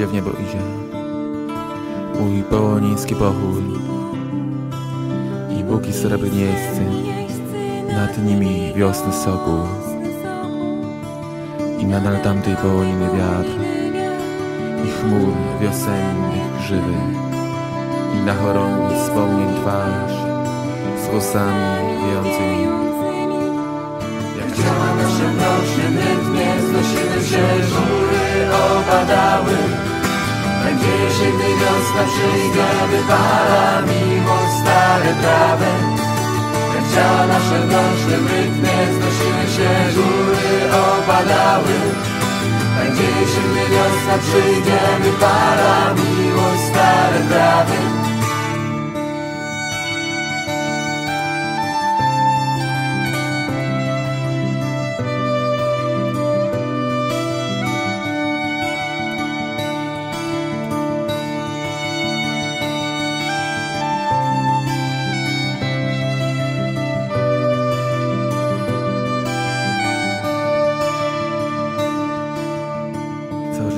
Życie w niebo idzie. Mój połoniński pochój I buki srebrnieńscy Nad nimi wiosny soku I nadal tamtej połoniny wiatr. I chmur wiosennych grzywy I na chorągwi wspomnień twarz Z włosami wiejącymi. Jak działa nasze mrocznym Będzie się, gdy wiosna przyjdzie Wypala miłość stare prawy Jak działa nasze mrocznym rytmie Znosiły się góry, opadały. Się, gdy wiosna przyjdzie Wypala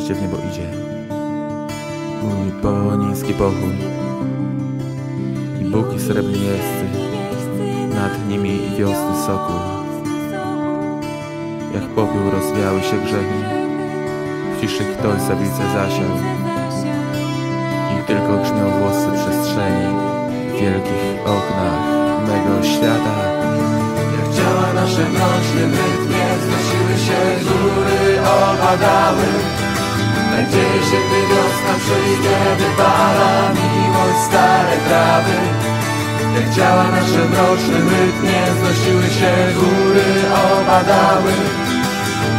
życie w niebo idzie. Mój połoniński pochój I buki srebrnieńscy Nad nimi wiosny soku Jak popiół rozwiały się grzechy W ciszy ktoś zabicę zasiał I tylko grzmią włosy przestrzeni W wielkich oknach mego świata. Jak działa nasze mrocznym rytmie Znosiły się góry, opadały Będzie się, gdy wiosna przyjdzie Wypala miłość stare trawy. Jak działa nasze mrocznym rytmie Znosiły się góry, opadały.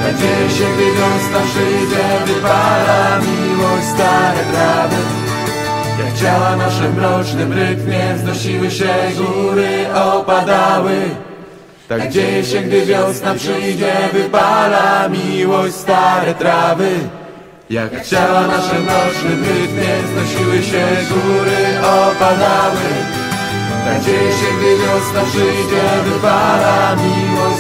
Będzie się, gdy wiosna przyjdzie Wypala miłość stare trawy. Jak działa naszym mrocznym rytmie Wznosiły się góry, opadały. Tak dzieje się, gdy wiosna przyjdzie Wypala miłość stare trawy Jak działa naszym mrocznym rytmie Wznosiły się góry, opadały. Tak dzieje się, gdy wiosna przyjdzie Wypala miłość